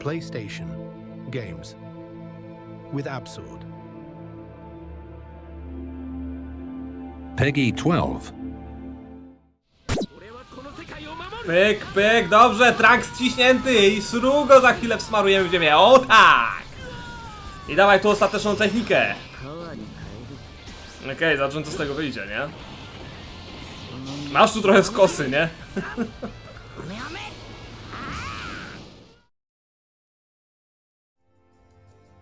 PlayStation Games with Absurd. Peggy 12. Pyk, pyk, dobrze, trak ściśnięty i srugo za chwilę wsmarujemy w ziemię, o tak! I dawaj tu ostateczną technikę. Okej, zobaczymy co z tego wyjdzie, nie? Masz tu trochę skosy, nie?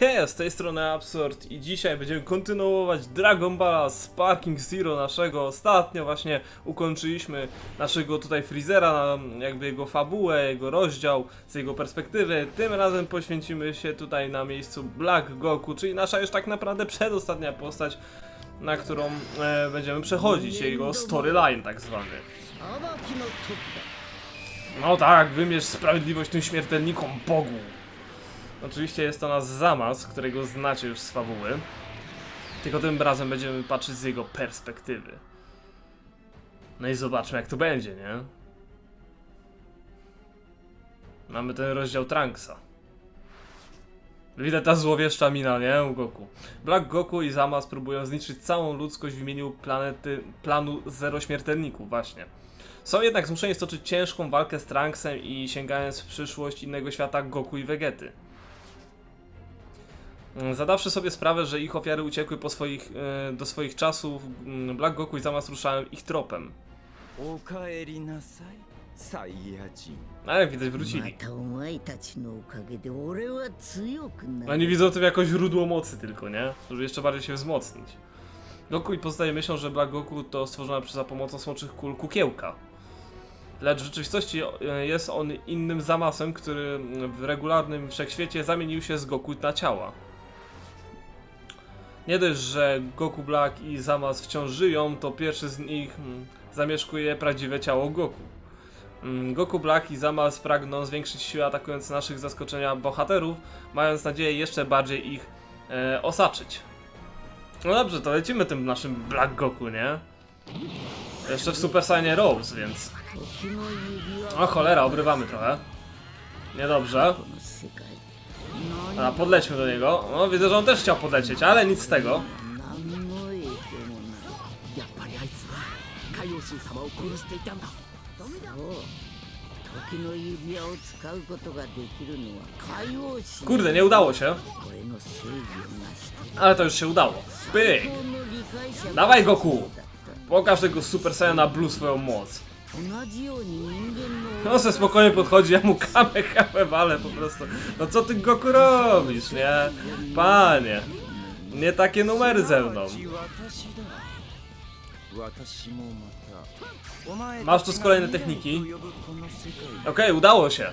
Hej, z tej strony Absurd i dzisiaj będziemy kontynuować Dragon Balla Sparking Zero naszego. Ostatnio właśnie ukończyliśmy naszego tutaj Freezera, jakby jego fabułę, jego rozdział z jego perspektywy. Tym razem poświęcimy się tutaj na miejscu Black Goku, czyli nasza już tak naprawdę przedostatnia postać, na którą e, będziemy przechodzić, jego storyline tak zwany. No tak, wymierz sprawiedliwość tym śmiertelnikom Bogu. Oczywiście jest to nasz Zamas, którego znacie już z fabuły. Tylko tym razem będziemy patrzeć z jego perspektywy. No i zobaczmy jak to będzie, nie? Mamy ten rozdział Trunksa. Widać ta złowieszcza mina, nie? U Goku. Black Goku i Zamas próbują zniszczyć całą ludzkość w imieniu planety, planu Zero Śmiertelników, właśnie. Są jednak zmuszeni stoczyć ciężką walkę z Trunksem i sięgając w przyszłość innego świata Goku i Vegety. Mm, Zadawszy sobie sprawę, że ich ofiary uciekły swoich, e, do swoich czasów, mm, Black Goku i Zamas ruszają ich tropem. A jak widać wrócili. Oni widzą to jako źródło mocy tylko, nie? Żeby jeszcze bardziej się wzmocnić. Goku i pozostaje myślą, że Black Goku to stworzona za pomocą smoczych kul kukiełka. Lecz w rzeczywistości e, jest on innym zamasem, który w regularnym wszechświecie zamienił się z Goku na ciała. Nie dość, że Goku Black i Zamas wciąż żyją, to pierwszy z nich hmm, zamieszkuje prawdziwe ciało Goku. Hmm, Goku Black i Zamas pragną zwiększyć siłę atakując naszych zaskoczenia bohaterów, mając nadzieję jeszcze bardziej ich e, osaczyć. No dobrze, to lecimy tym naszym Black Goku, nie? Jeszcze w Super Saiyan Rose, więc... O cholera, obrywamy trochę. Niedobrze. A podlećmy do niego. No widzę, że on też chciał podlecieć, ale nic z tego. Kurde, nie udało się. Ale to już się udało. Pyk! Dawaj Goku! Pokaż tego Super Saiyana Blue swoją moc. No se spokojnie podchodzi, ja mu kamę kamę walę po prostu. No co ty Goku robisz, nie? Panie. Nie takie numery ze mną. Masz tu z kolejne techniki. Okej, okay, udało się.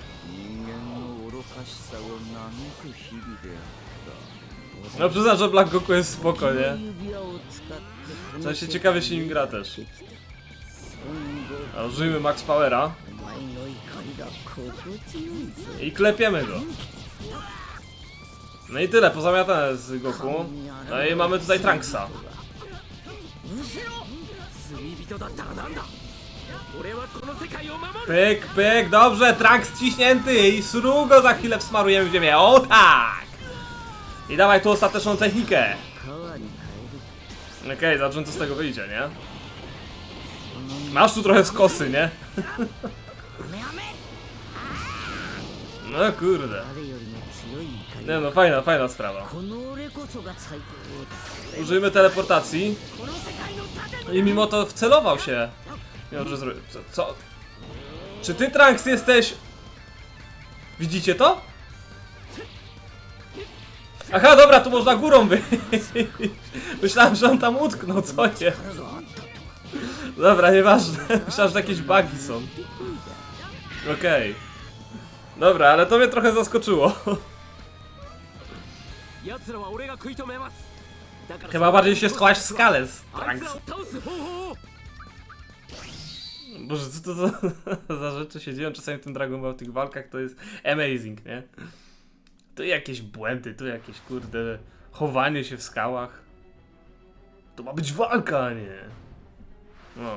No przyznam, że Black Goku jest spoko, nie? W sensie ciekawie się nim gra też. A użyjmy Max Powera. I klepiemy go. No i tyle, pozamiatane z Goku. No i mamy tutaj Trunksa. Pyk, pyk, dobrze, Trunks ciśnięty i sru go za chwilę wsmarujemy w ziemię. O tak! I dawaj tu ostateczną technikę. Okej, okay, zobaczymy co z tego wyjdzie, nie? Masz tu trochę skosy, nie? No kurde. Nie no, fajna, fajna sprawa. Użyjmy teleportacji. I mimo to wcelował się. Mimo, że zrobił... Co, co? Czy ty, Trunks, jesteś... Widzicie to? Aha, dobra, tu można górą wyjść. Myślałem, że on tam utknął, co jest? Dobra, nieważne. Myślałem, że jakieś bugi są. Okej. Okay. Dobra, ale to mnie trochę zaskoczyło. Chyba bardziej się schować w skalę z Boże, co to za, za rzeczy się dzieją czasami w tym Dragon Ball w tych walkach, to jest amazing, nie? Tu jakieś błędy, tu jakieś kurde chowanie się w skałach. To ma być walka, nie? No.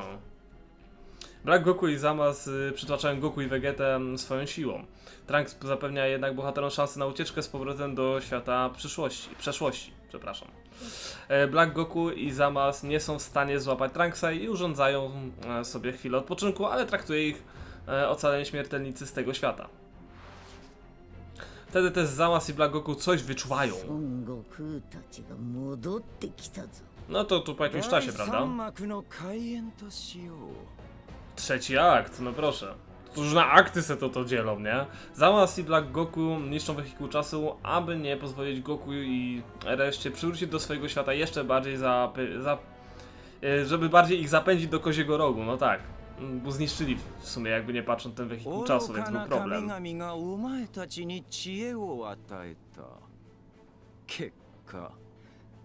Black Goku i Zamas y, przytłaczają Goku i Vegetę swoją siłą. Trunks zapewnia jednak bohaterom szansę na ucieczkę z powrotem do świata przyszłości, przeszłości, przepraszam. E, Black Goku i Zamas nie są w stanie złapać Trunksa i urządzają e, sobie chwilę odpoczynku, ale traktuje ich e, ocalenie śmiertelnicy z tego świata. Wtedy też Zamas i Black Goku coś wyczuwają. No to tu po jakimś czasie, prawda? Trzeci akt, no proszę. To na akty se to, to dzielą, nie? Zamasu i Black Goku niszczą wehikuł czasu, aby nie pozwolić Goku i reszcie przywrócić do swojego świata jeszcze bardziej za... za e, żeby bardziej ich zapędzić do koziego rogu, no tak. Mm, bo zniszczyli w sumie, jakby nie patrząc ten wehikuł czasu, więc był problem. 結果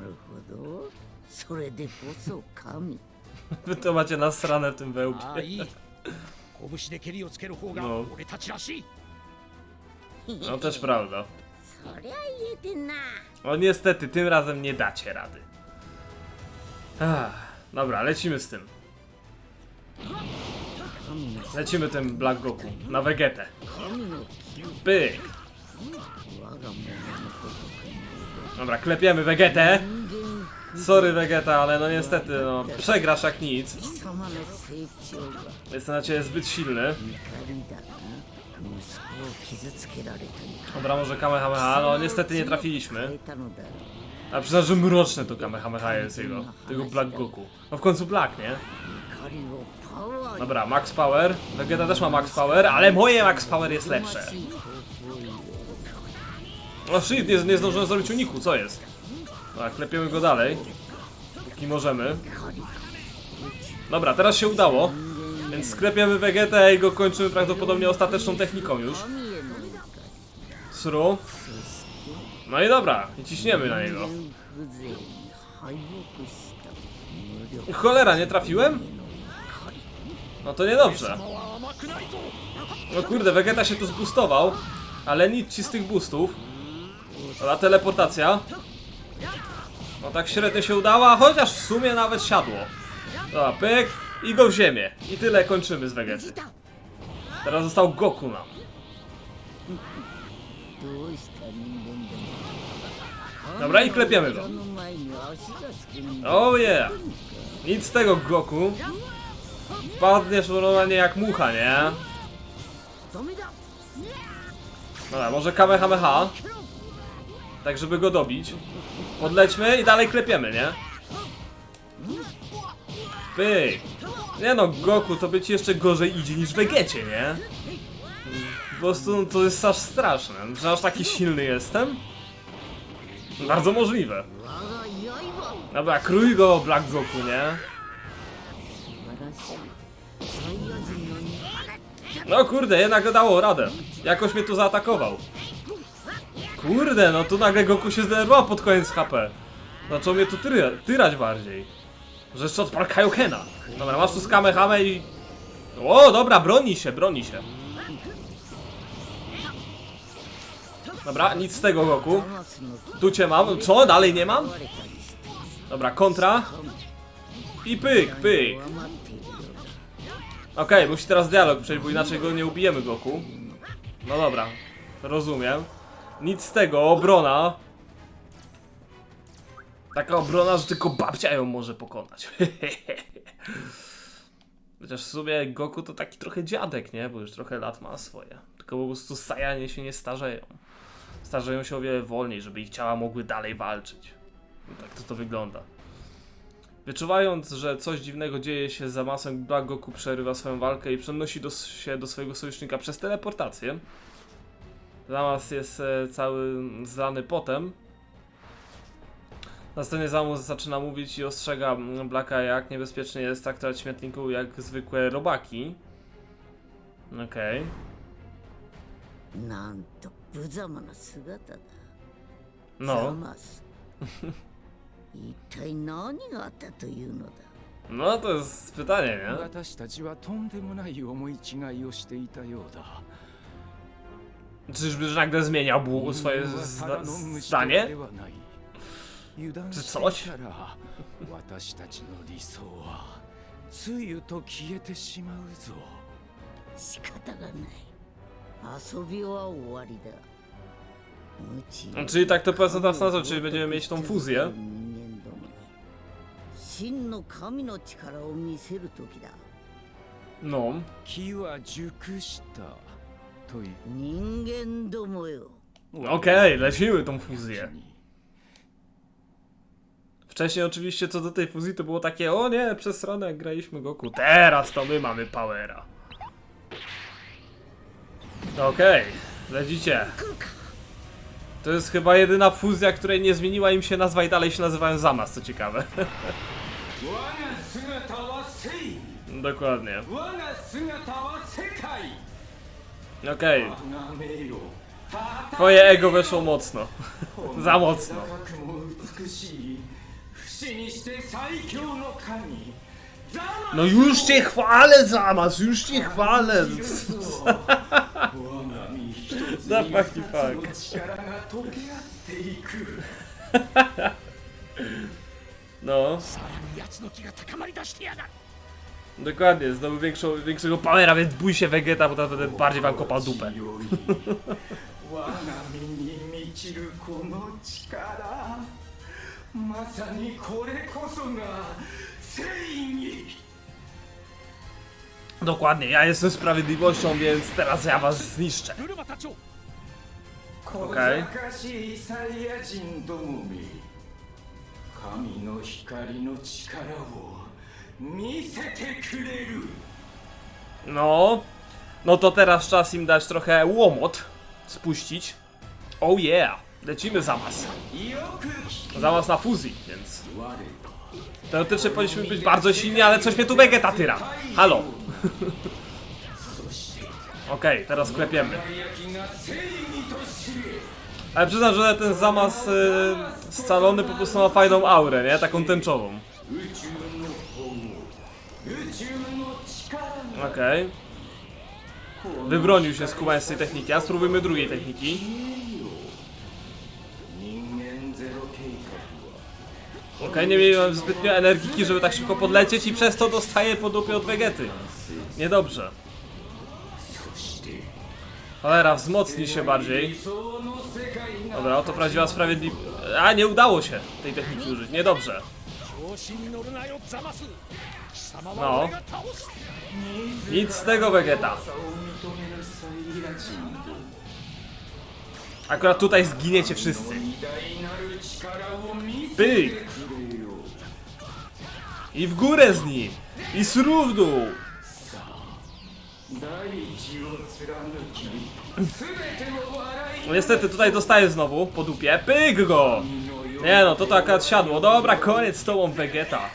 るほどそれでこそ神 Wy to macie nasrane w tym ああ wełbie. いい拳で蹴りをつける方がの俺たちらしい No też prawda. そりゃ言えてんな No niestety, tym razem nie dacie rady. Ach, dobra, lecimy z tym. 神の Lecimy tym Black Goku na Vegetę. 神の気 Pyk! 我が物のことか Dobra, klepiemy Vegetę. Sorry Vegeta, ale no niestety, no, przegrasz jak nic. Jestem na ciebie zbyt silny. Dobra, może Kamehameha, no niestety nie trafiliśmy. A przyznam, że mroczne to Kamehameha jest jego, tego Black Goku. No w końcu Black, nie? Dobra, Max Power. Vegeta też ma Max Power, ale moje Max Power jest lepsze. No shit, nie, nie zdążyłem zrobić uniku, co jest? Tak, klepiemy go dalej. Póki możemy. Dobra, teraz się udało. Więc sklepiemy Vegetę i go kończymy prawdopodobnie ostateczną techniką już. Sru. No i dobra, i ciśniemy na niego. Cholera, nie trafiłem? No to niedobrze. No kurde, Vegeta się tu zbustował, ale nic ci z tych boostów. Dobra, teleportacja. No tak średnio się udała, chociaż w sumie nawet siadło. Dobra, pyk i go w ziemię. I tyle kończymy z Vegety. Teraz został Goku nam. Dobra, i klepiemy go. Oh yeah! Nic z tego, Goku. Padniesz normalnie jak mucha, nie? Dobra, może Kamehameha tak żeby go dobić. Podlećmy i dalej klepiemy, nie? Pyk. Nie no, Goku, to by ci jeszcze gorzej idzie niż Wegecie, nie? Po prostu no, to jest aż straszne, że aż taki silny jestem. Bardzo możliwe. Dobra, krój go, Black Goku, nie? No kurde, jednak dało radę. Jakoś mnie tu zaatakował. Kurde, no tu nagle Goku się zdenerwował pod koniec HP. Zaczął mnie tu tyra tyrać bardziej. Że jeszcze odpal Kaiokena. Dobra, masz tu skamehame i... O, dobra, broni się, broni się. Dobra, nic z tego Goku. Tu cię mam. Co? Dalej nie mam? Dobra, kontra. I pyk, pyk. Okej, okay, musi teraz dialog przejść, bo inaczej go nie ubijemy Goku. No dobra, rozumiem. Nic z tego, obrona. Taka obrona, że tylko babcia ją może pokonać. Chociaż w sumie Goku to taki trochę dziadek, nie? Bo już trochę lat ma swoje. Tylko po prostu Sajanie się nie starzeją. Starzeją się o wiele wolniej, żeby ich ciała mogły dalej walczyć. No tak to to wygląda. Wyczuwając, że coś dziwnego dzieje się za masą, Black Goku przerywa swoją walkę i przenosi do, się do swojego sojusznika przez teleportację. Lamas jest e, cały zlany potem. Na scenie Zamus zaczyna mówić i ostrzega Blaka, jak niebezpieczny jest traktować śmietników jak zwykłe robaki. Okej. Okay. No. No to jest pytanie, nie? Czyżby że nagle zmieniał bu- swoje 人間は zda ただの虫で zdanie? はない油断 Czy して coś? いたら私たちの理想はつゆと消えてしまうぞ仕方がない遊びは終わりだ無知 Czyli tak to powiedzmy teraz na to, czyli będziemy mieć tą fuzję. 人間どもに真の神の力を見せる時だ No. 木は熟したという人間どもよ Okej, lecimy tą fuzję. Wcześniej oczywiście co do tej fuzji to było takie, o nie, przez stronę jak graliśmy Goku. Teraz to my mamy powera. Okej, lecicie. To jest chyba jedyna fuzja, której nie zmieniła im się nazwa i dalej się nazywają Zamas, co ciekawe. 我が姿は正義 Dokładnie. 我が姿は世界 Okej, がめよ twoje ego weszło mocno. Za mocno. 高くも美しい不死にして最強の神ザマ No już cię chwalę, Zamas, już cię chwalę. 我が身一つ The に fuck 二 you つ fuck. の力が溶け合っていく No. さらに奴の気が高まり出してやがる Dokładnie, zdobył większą, większego powera, więc bój się Vegeta, bo to będę bardziej wam kopał dupę. 強い我が身に満ちるこの力まさにこれこそが正義 Dokładnie, ja jestem sprawiedliwością, więc teraz ja was zniszczę. ブルマたちを小 Okay. 賢しいサイヤ人どもめ神の光の力を見せてくれる no. No to teraz czas im dać trochę łomot. Spuścić. Oh yeah. Lecimy za was. Za was na fuzji, więc... Teoretycznie powinniśmy być bardzo silni, ale coś mnie tu wegetatyra. Halo. Okej, okay, teraz klepiemy. Ale przyznam, że ten zamas y, scalony po prostu ma fajną aurę, nie? Taką tęczową. Okej. Wybronił się z tej techniki, a spróbujmy drugiej techniki. Okej, nie miałem zbytnio energiki, żeby tak szybko podlecieć i przez to dostaję po dupie od Vegety. Niedobrze. Cholera, wzmocni się bardziej. Dobra, oto prawdziwa sprawiedliwość. A, nie udało się tej techniki użyć, niedobrze. No. Nic z tego, Vegeta. Akurat tutaj zginiecie wszyscy. Pyk! I w górę z nim! I z dół! No niestety tutaj dostaję znowu po dupie. Pyk go! Nie no, to tak akurat siadło. Dobra, koniec z tobą, Vegeta.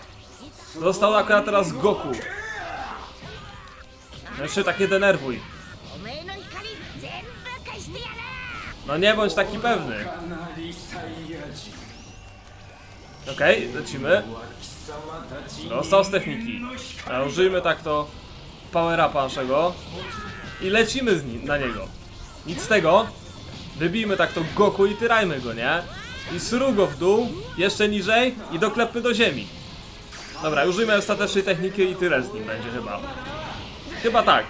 Dostał akurat teraz Goku. Znaczy, jeszcze tak nie denerwuj. No nie bądź taki pewny. Okej, okay, lecimy. Dostał z techniki. A użyjmy tak to power upa naszego. I lecimy z nim, na niego. Nic z tego. Wybijmy tak to Goku i tyrajmy go, nie? I sru go w dół, jeszcze niżej i doklepmy do ziemi. Dobra, użyjmy ostatecznej techniki i tyle z nim będzie chyba. Chyba tak.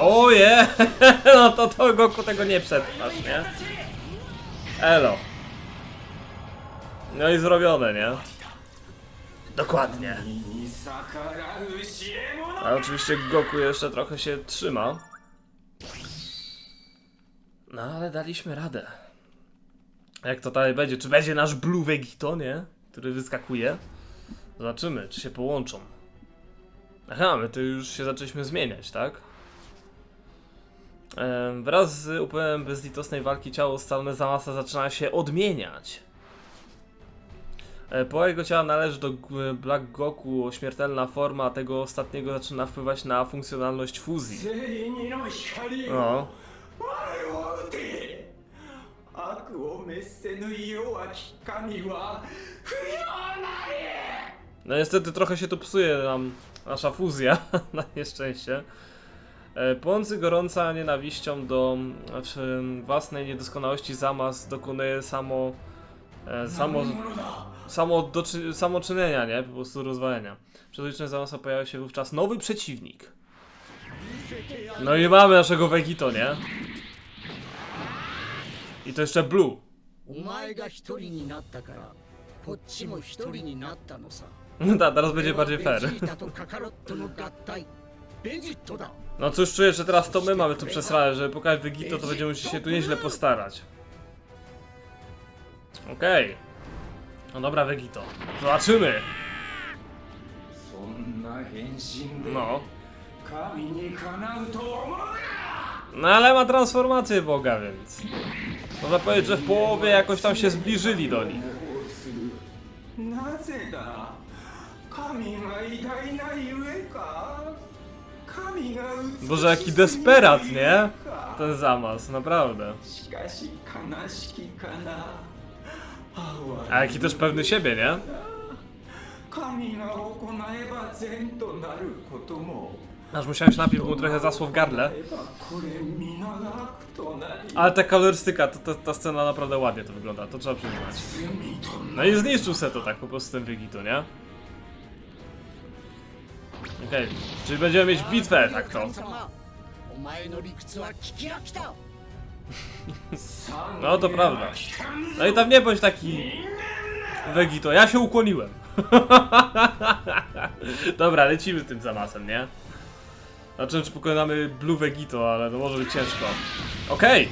Oje! No to, to Goku tego nie przetrwasz, nie? Elo. No i zrobione, nie? Dokładnie. A oczywiście Goku jeszcze trochę się trzyma. No ale daliśmy radę. Jak to dalej będzie? Czy będzie nasz Blue Vegito, nie? Który wyskakuje? Zobaczymy, czy się połączą. Aha, my tu już się zaczęliśmy zmieniać, tak? Wraz z upływem bezlitosnej walki ciało stalne Zamasa zaczyna się odmieniać. E, po jego ciała należy do Black Goku śmiertelna forma tego ostatniego zaczyna wpływać na funkcjonalność fuzji. No. を滅せぬ弱き神は不要なり no niestety trochę się tu psuje nam nasza fuzja, na nieszczęście. E, Płoncy gorąca nienawiścią do e, własnej niedoskonałości Zamas dokonuje samo, e, samo, 者だ samo, doczy, samoczynienia, nie? Po prostu rozwalenia. Przed ulicznym Zamasa pojawia się wówczas nowy przeciwnik. No i mamy naszego Vegito, nie? I to jeszcze Blue. お前が一人になったからこっちも一人になったのさ Da, teraz będzie bardziej ベ fair. ジータとカカロットの合体ベジットだ No cóż, czuję, że teraz to my mamy tu przesrane, żeby pokazać Vegito, to będziemy musieli się tu nieźle postarać. Okej. No dobra, Vegito. Zobaczymy. そんな変身で No. 神にかなうと思うな No ale ma transformację Boga, więc... Można powiedzieć, że w połowie jakoś tam się zbliżyli do nich. なぜだ神が偉大なゆえか神が美し Boże, jaki desperat, nie? Ten Zamas, naprawdę. しかし悲しきかな哀 A jaki też pewny siebie, nie? 神が行えば善となることも Aż musiałeś najpierw mu trochę zasłów gardle. Ale ta kolorystyka, to, to, ta scena naprawdę ładnie to wygląda, to trzeba przyznać. No i zniszczył se to tak po prostu ten Vegitu, nie? Okej, okay. czyli będziemy mieć bitwę, tak to. No to prawda. No i tam nie bądź taki... Vegito, ja się ukłoniłem. Dobra, lecimy z tym zamasem, nie? Zobaczymy, czy pokonamy Blue Vegito, ale no może być ciężko. Okej!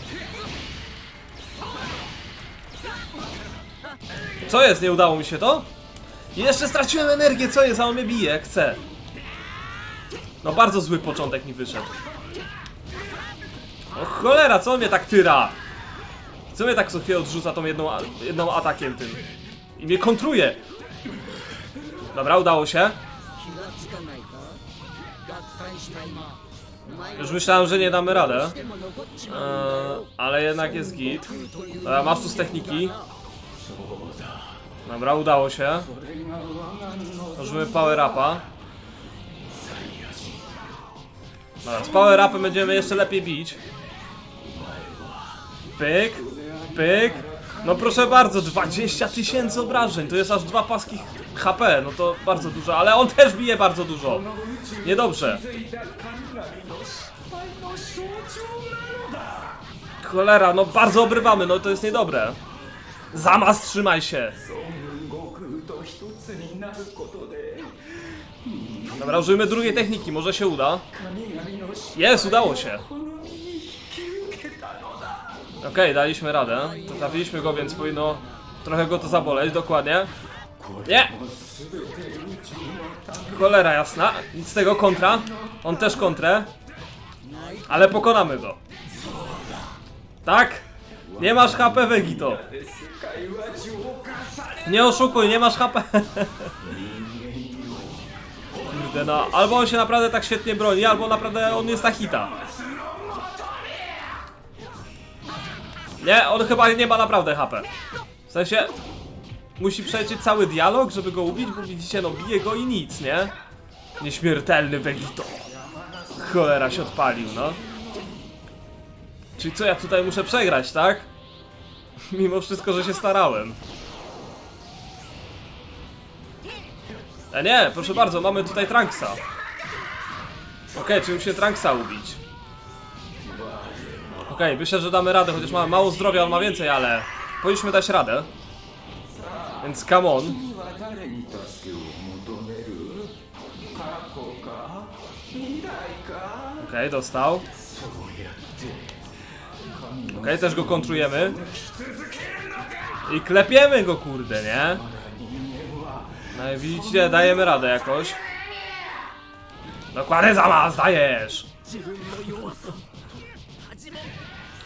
Co jest? Nie udało mi się to? Jeszcze straciłem energię, co jest? A on mnie bije, jak chce. No bardzo zły początek mi wyszedł. O cholera, co on mnie tak tyra? Co mnie tak chwilę odrzuca tą jedną, jedną atakiem tym? I mnie kontruje! Dobra, udało się. Już myślałem, że nie damy radę. Eee, ale jednak jest git. Dobra, masz tu z techniki. Dobra, udało się. Możemy power upa. Dobra, z power upem będziemy jeszcze lepiej bić. Pyk, pyk. No proszę bardzo, 20 tysięcy obrażeń. To jest aż dwa paski HP, no to bardzo dużo, ale on też bije bardzo dużo. Niedobrze. Cholera, no bardzo obrywamy, no to jest niedobre. Zamas, trzymaj się. Dobra, użyjmy drugiej techniki, może się uda. Jest, udało się. Okej, okay, daliśmy radę. Trafiliśmy go, więc powinno trochę go to zaboleć, dokładnie. Nie! Cholera jasna, nic z tego kontra. On też kontrę. Ale pokonamy go. Tak? Nie masz HP, Vegito. Nie oszukuj, nie masz HP. Kurde no, albo on się naprawdę tak świetnie broni, albo naprawdę on jest ta hita. Nie, on chyba nie ma naprawdę HP. W sensie, musi przejść cały dialog, żeby go ubić, bo widzicie, no bije go i nic, nie? Nieśmiertelny Vegito. Cholera się odpalił, no. Czyli co, ja tutaj muszę przegrać, tak? Mimo wszystko, że się starałem. E nie, proszę bardzo, mamy tutaj Trunksa. Okej, czyli musimy Trunksa ubić. Okej, myślę, że damy radę, chociaż mamy mało zdrowia, on ma więcej, ale powinniśmy dać radę. Więc come on. 君は誰に助けを求める過去か未来か Okej, dostał. そうやって神の Okej, też go kontrujemy. I klepiemy go, kurde, nie? 人間は No i widzicie, dajemy radę jakoś. Dokładnie za nas, dajesz! 自分の弱さ初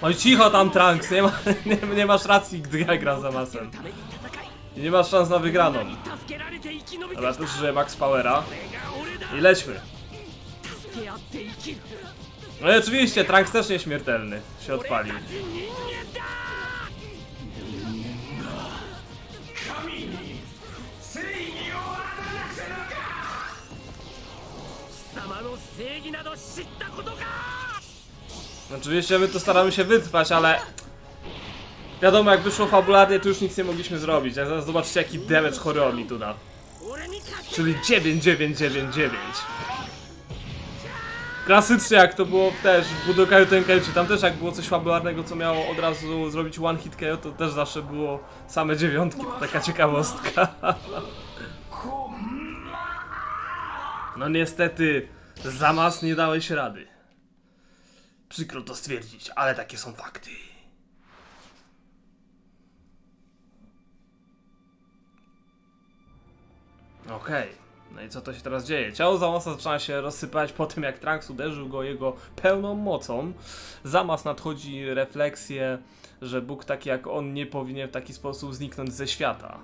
Oj cicho tam Trunks, nie, ma, nie, nie masz racji, gdy ja gram za masem. I nie masz szans na wygraną. Dobra, tu że max powera. I lećmy. No i oczywiście, Trunks też nieśmiertelny. Się odpalił. Oczywiście my tu staramy się wytrwać, ale Wiadomo, jak wyszło fabularnie, to już nic nie mogliśmy zrobić. A zaraz zobaczcie, jaki damage horror mi tu da. Czyli 9999. Klasycznie jak to było też w Budokaju Tenkaichi, tam też jak było coś fabularnego, co miało od razu zrobić one hit KO, to też zawsze było same dziewiątki, to taka ciekawostka. No niestety, za mas nie dałeś rady. Przykro to stwierdzić, ale takie są fakty. Okej. No i co to się teraz dzieje? Ciało Zamasa zaczyna się rozsypać po tym, jak Trunks uderzył go jego pełną mocą. Zamas nadchodzi refleksję, że Bóg taki jak on nie powinien w taki sposób zniknąć ze świata.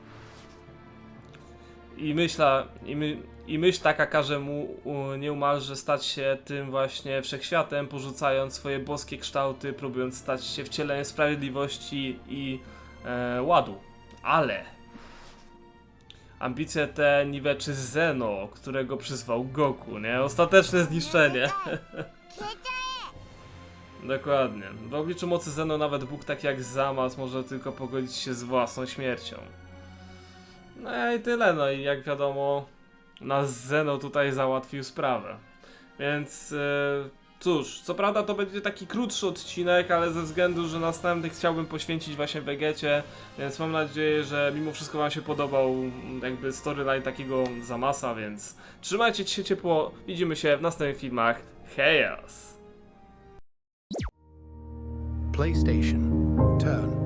I myśla, i, my, i myśl taka każe mu u, nieomalże stać się tym właśnie wszechświatem, porzucając swoje boskie kształty, próbując stać się wcieleniem sprawiedliwości i e, ładu. Ale Ambicje te niweczy Zeno, którego przyzwał Goku, nie? Ostateczne zniszczenie. Dokładnie. W obliczu mocy Zeno nawet Bóg tak jak Zamas może tylko pogodzić się z własną śmiercią. No i tyle, no i jak wiadomo, nasz Zeno tutaj załatwił sprawę. Więc e, cóż, co prawda to będzie taki krótszy odcinek, ale ze względu, że następny chciałbym poświęcić właśnie Wegecie, więc mam nadzieję, że mimo wszystko wam się podobał mm, jakby storyline takiego Zamasa, więc trzymajcie się ciepło, widzimy się w następnych filmach. Hejos! PlayStation. Turn.